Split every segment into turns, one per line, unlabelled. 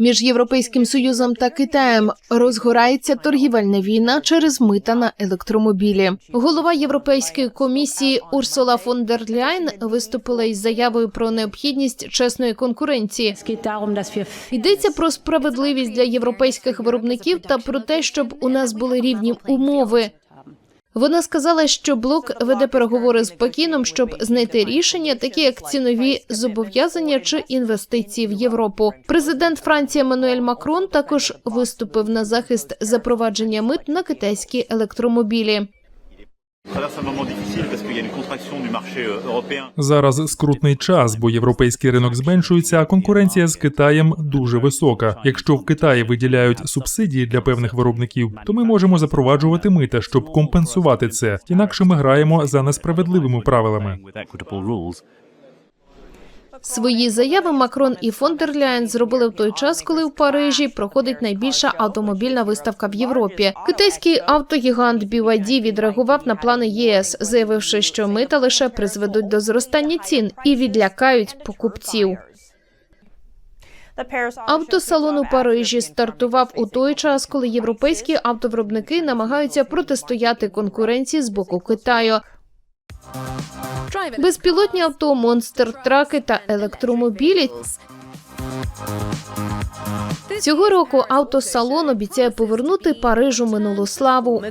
Між Європейським Союзом та Китаєм розгорається торгівельна війна через мита на електромобілі. Голова Європейської комісії Урсула фон дер Ляйн виступила із заявою про необхідність чесної конкуренції. Йдеться про справедливість для європейських виробників та про те, щоб у нас були рівні умови. Вона сказала, що блок веде переговори з Пекіном, щоб знайти рішення, такі як цінові зобов'язання чи інвестиції в Європу. Президент Франції Еммануель Макрон також виступив на захист запровадження мит на китайські електромобілі.
Euh.
Зараз скрутний час, бо європейський ринок зменшується, а конкуренція з Китаєм дуже висока. Якщо в Китаї виділяють субсидії для певних виробників, то ми можемо запроваджувати мита, щоб компенсувати це. Інакше ми граємо за несправедливими правилами.
Свої заяви Макрон і фон дер Ляйн зробили в той час, коли в Парижі проходить найбільша автомобільна виставка в Європі. Китайський автогігант BYD відреагував на плани ЄС, заявивши, що мита лише призведуть до зростання цін і відлякають покупців. Автосалон у Парижі стартував у той час, коли європейські автовиробники намагаються протистояти конкуренції з боку Китаю. Безпілотні авто, монстр, траки та електромобілі. Цього року автосалон обіцяє повернути Парижу минулу славу.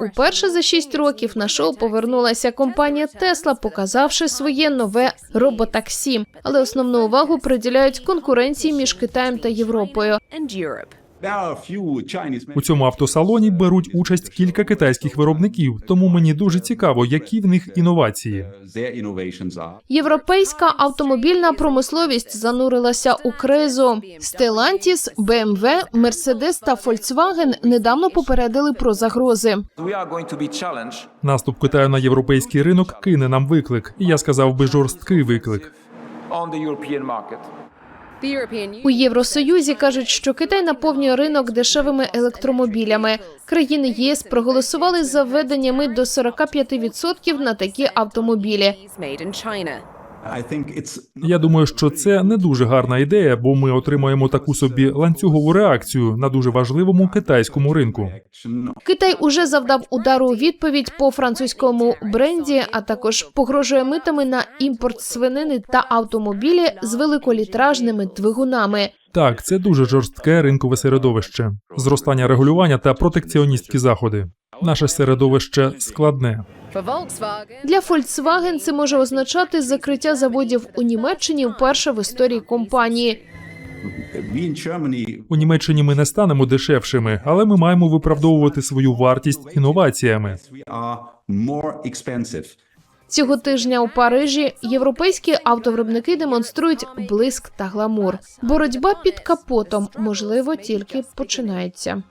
Уперше за шість років на шоу повернулася компанія Тесла, показавши своє нове роботаксі. Але основну увагу приділяють конкуренції між Китаєм та Європою.
У цьому автосалоні беруть участь кілька китайських виробників, тому мені дуже цікаво, які в них інновації.
Європейська автомобільна промисловість занурилася у кризу. Stellantis, BMW, Mercedes та Volkswagen недавно попередили про загрози.
Наступ Китаю на європейський ринок кине нам виклик, і я сказав би жорсткий виклик.
У Євросоюзі кажуть, що Китай наповнює ринок дешевими електромобілями. Країни ЄС проголосували за введення мит до 45% на такі автомобілі.
Я думаю, що це не дуже гарна ідея, бо ми отримаємо таку собі ланцюгову реакцію на дуже важливому китайському ринку.
Китай уже завдав удару у відповідь по французькому бренді, а також погрожує митами на імпорт свинини та автомобілі з великолітражними двигунами.
Так, це дуже жорстке ринкове середовище, зростання регулювання та протекціоністські заходи. Наше середовище складне.
Для Volkswagen це може означати закриття заводів у Німеччині вперше в історії компанії.
У Німеччині ми не станемо дешевшими, але ми маємо виправдовувати свою вартість інноваціями.
Цього тижня у Парижі європейські автовиробники демонструють блиск та гламур. Боротьба під капотом можливо тільки починається.